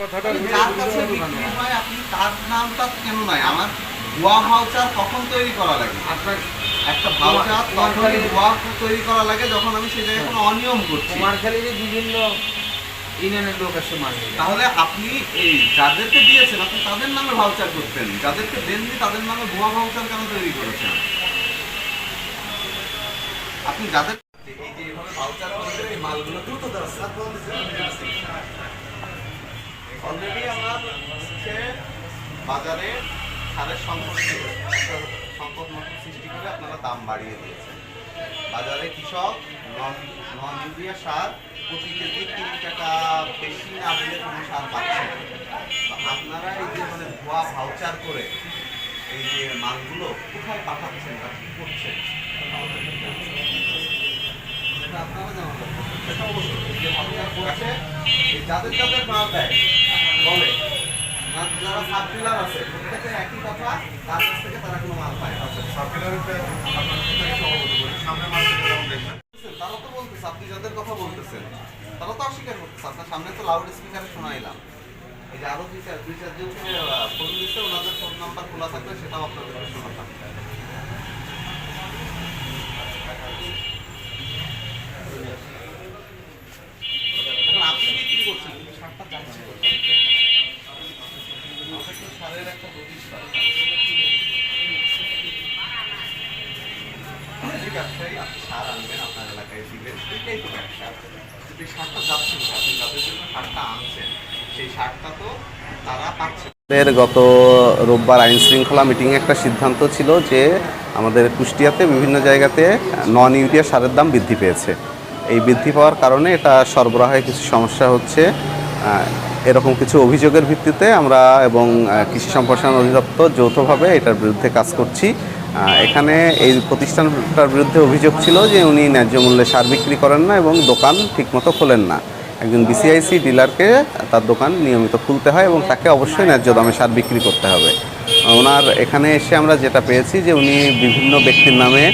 কথাটা যার কাছে বিক্রি হয় আপনি তার নামটা কেন নাই? আমার ভুয়া ভাউচার কখন তৈরি করা লাগে? আপনার একটা ভাউচার তখনই ভুয়া তৈরি করা লাগে যখন আমি সেই জায়গায় কোনো অনিয়ম করছি। কুমারখালীতে বিভিন্ন ইউনিয়নের লোক আছে মানবে তাহলে আপনি এই যাদেরকে দিয়েছেন আপনি তাদের নামে ভাউচার করতেন। যাদেরকে দেননি তাদের নামে ভুয়া ভাউচার কেন তৈরি করেছেন? আপনি যাদের এই যে এভাবে ভাউচার করেছেন এই মালগুলো দ্রুত অলরেডি আমার হচ্ছে বাজারে সারের সংকট সংকট মতো সৃষ্টি করে আপনারা দাম বাড়িয়ে দিয়েছেন। বাজারে কৃষক, নন ইউরিয়া সার প্রতি কেজি তিন টাকা বেশি না দিলে কোনো সার পাচ্ছে আপনারা এই যে মানে ভুয়া ভাউচার করে এই যে মালগুলো কোথায় পাঠাচ্ছেন বা কি করছেন? আপনারা জানাতে হবে। সেটা অবশ্যই। যে ভাউচার করছে যাদের যাদের মাল দেয় বলে। যারা সাব আছে প্রত্যেকে একই কথা তার কাছ থেকে তারা কোনো মাল পায় না। তারা তো বলতেছে আপনি যাদের কথা বলতেছেন তারা তো অস্বীকার করতেছে আপনার সামনে তো লাউড স্পিকারে শোনাইলাম এই যে আরও দুই চার দুই চারজনকে আহ, ফোন দিচ্ছে ওনাদের ফোন নাম্বার খোলা থাকবে সেটাও আপনাদেরকে শোনাতাম। ব্যবসায়ী, আপনি সার আনবেন, আপনার এলাকায় এটাই তো ব্যবসা। সারটা যাচ্ছে না আপনি যাদের জন্য সারটা আনছেন, সেই সারটা তো তারা গত রোববার আইন শৃঙ্খলা মিটিংয়ে একটা সিদ্ধান্ত ছিল যে আমাদের কুষ্টিয়াতে বিভিন্ন জায়গাতে নন ইউরিয়া সারের দাম বৃদ্ধি পেয়েছে। এই বৃদ্ধি পাওয়ার কারণে এটা সরবরাহে কিছু সমস্যা হচ্ছে। এরকম কিছু অভিযোগের ভিত্তিতে আমরা এবং কৃষি সম্প্রসারণ অধিদপ্তর যৌথভাবে এটার বিরুদ্ধে কাজ করছি। এখানে এই প্রতিষ্ঠানটার বিরুদ্ধে অভিযোগ ছিল যে উনি ন্যায্য মূল্যে সার বিক্রি করেন না এবং দোকান ঠিকমতো খোলেন না। একজন বিসিআইসি ডিলারকে তার দোকান নিয়মিত খুলতে হয় এবং তাকে অবশ্যই ন্যায্য দামে সার বিক্রি করতে হবে। ওনার এখানে এসে আমরা যেটা পেয়েছি যে উনি বিভিন্ন ব্যক্তির নামে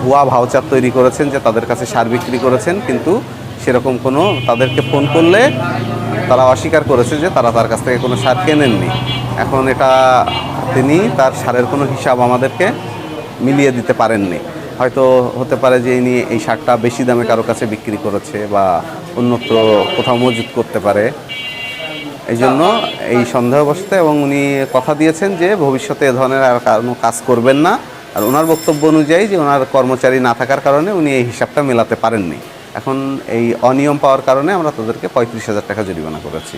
ভুয়া ভাউচার তৈরি করেছেন যে তাদের কাছে সার বিক্রি করেছেন, কিন্তু সেরকম কোনো তাদেরকে ফোন করলে তারা অস্বীকার করেছে যে তারা তার কাছ থেকে কোনো সার কেনেননি। এখন এটা তিনি তার সারের কোনো হিসাব আমাদেরকে মিলিয়ে দিতে পারেননি। হয়তো হতে পারে যে ইনি এই সারটা বেশি দামে কারও কাছে বিক্রি করেছে বা অন্যত্র কোথাও মজুত করতে পারে। এই জন্য এই সন্দেহবশত এবং উনি কথা দিয়েছেন যে ভবিষ্যতে এ ধরনের আর কোনো কাজ করবেন না। আর ওনার বক্তব্য অনুযায়ী যে ওনার কর্মচারী না থাকার কারণে উনি এই হিসাবটা মেলাতে পারেননি। এখন এই অনিয়ম পাওয়ার কারণে আমরা তাদেরকে পঁয়ত্রিশ হাজার টাকা জরিমানা করেছি।